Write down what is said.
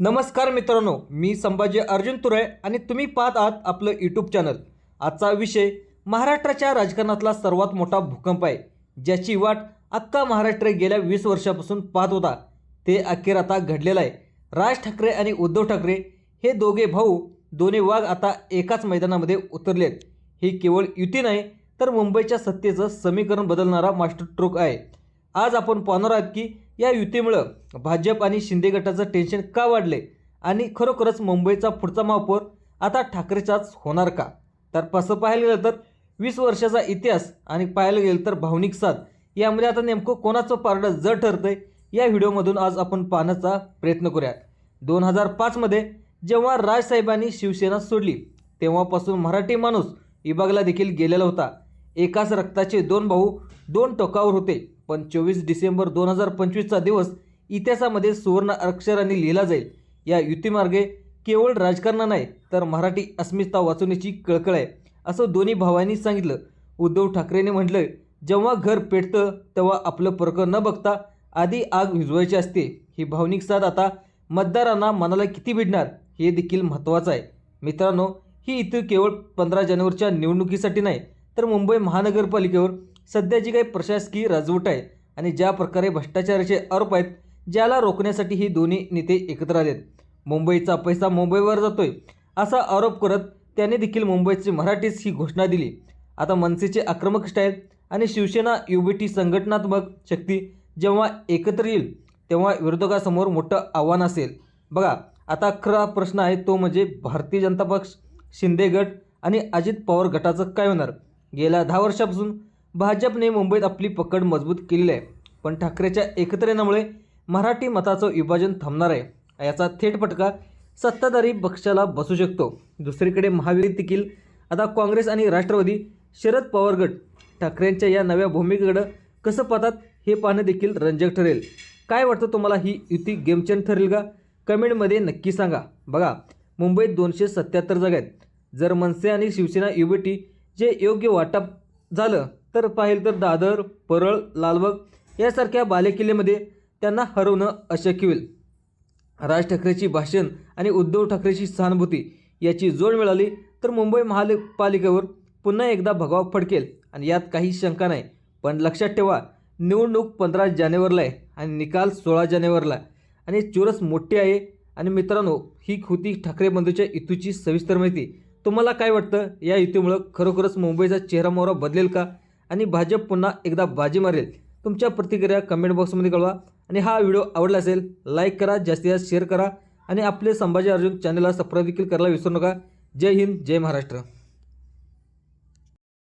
नमस्कार मित्रांनो मी संभाजी अर्जुन तुरे आणि तुम्ही पाहत आहात आपलं यूट्यूब चॅनल आजचा विषय महाराष्ट्राच्या राजकारणातला सर्वात मोठा भूकंप आहे ज्याची वाट अख्खा महाराष्ट्र गेल्या वीस वर्षापासून पाहत होता. ते अखेर आता घडलेलं आहे. राज ठाकरे आणि उद्धव ठाकरे हे दोघे भाऊ दोन्ही वाघ आता एकाच मैदानामध्ये उतरलेत. ही केवळ युती नाही तर मुंबईच्या सत्तेचं समीकरण बदलणारा मास्टर ट्रोक आहे. आज आपण पाहणार आहोत की या युतीमुळं भाजप आणि शिंदे गटाचं टेन्शन का वाढले आणि खरोखरच मुंबईचा पुढचा महापौर आता ठाकरेचाच होणार का? तर तसं पाहायला गेलं तर वीस वर्षाचा इतिहास आणि पाहायला गेलं तर भावनिक साथ यामध्ये आता नेमकं कोणाचं पारडं जड ठरतंय या व्हिडिओमधून आज आपण पाहण्याचा प्रयत्न करूयात. दोन हजार पाचमध्ये जेव्हा राजसाहेबांनी शिवसेना सोडली तेव्हापासून मराठी माणूस विभागला देखील गेलेला होता. एकाच रक्ताचे दोन भाऊ दोन टोकावर होते. पण चोवीस डिसेंबर दोन हजार पंचवीसचा दिवस इतिहासामध्ये सुवर्ण अक्षराने लिहिला जाईल. या युतीमार्गे केवळ राजकारण नाही तर मराठी अस्मिता वाचवण्याची कळकळ आहे असं दोन्ही भावांनी सांगितलं. उद्धव ठाकरेने म्हटलं जेव्हा घर पेटतं तेव्हा आपलं प्रकरण न बघता आधी आग विझवायची असते. ही भावनिक साथ आता मतदारांना मनाला किती भिडणार हे देखील महत्त्वाचं आहे. मित्रांनो ही इथं केवळ पंधरा जानेवारीच्या निवडणुकीसाठी नाही तर मुंबई महानगरपालिकेवर सध्या जी काही प्रशासकीय राजवट आहे आणि ज्या प्रकारे भ्रष्टाचाराचे आरोप आहेत ज्याला रोखण्यासाठी ही दोन्ही नेते एकत्र आलेत. मुंबईचा पैसा मुंबईवर जातोय असा आरोप करत त्याने देखील मुंबईची मराठीच ही घोषणा दिली. आता मनसेचे आक्रमक स्टाईल आणि शिवसेना युबीटी संघटनात्मक शक्ती जेव्हा एकत्र येईल तेव्हा विरोधकासमोर मोठं आव्हान असेल. बघा आता खरा प्रश्न आहे तो म्हणजे भारतीय जनता पक्ष शिंदे गट आणि अजित पवार गटाचं काय होणार? गेल्या दहा वर्षापासून भाजपने मुंबईत आपली पकड मजबूत केलेली आहे. पण ठाकरेच्या एकत्र येण्यामुळे मराठी मताचं विभाजन थांबणार आहे. याचा थेट फटका सत्ताधारी पक्षाला बसू शकतो. दुसरीकडे महावीर देखील. आता काँग्रेस आणि राष्ट्रवादी शरद पवार गट ठाकरेंच्या या नव्या भूमिकेकडं कसं पाहतात हे पाहणं देखील रंजक ठरेल. काय वाटतं तुम्हाला ही युती गेमचेन ठरेल का? कमेंटमध्ये नक्की सांगा. बघा मुंबईत दोनशे सत्याहत्तर जागा आहेत. जर मनसे आणि शिवसेना युबीटी जे योग्य वाटप झालं तर पाहिलं तर दादर परळ लालबाग यासारख्या बालेकिल्ल्यामध्ये त्यांना हरवणं अशक्य होईल. राज ठाकरेची भाषण आणि उद्धव ठाकरेची सहानुभूती याची जोड मिळाली तर मुंबई महापालिकेवर पुन्हा एकदा भगाव फडकेल आणि यात काही शंका नाही. पण लक्षात ठेवा निवडणूक पंधरा जानेवारीला आहे आणि निकाल सोळा जानेवारीला आणि चोरस मोठी आहे. आणि मित्रांनो ही होती ठाकरे बंधूच्या युतीची सविस्तर माहिती. तुम्हाला काय वाटतं? या युतीमुळं खरोखरच मुंबईचा चेहरा मोहरा बदलेल का? आणि भाजप पुन्हा एकदा बाजी मारेल. तुमच्या प्रतिक्रिया कमेंट बॉक्समध्ये कळवा. आणि हा व्हिडिओ आवडला असेल लाईक करा जास्तीत जास्त शेअर करा. आणि आपले संभाजी अर्जुन चॅनलला सबस्क्राईब देखील करायला विसरू नका. जय हिंद जय महाराष्ट्र.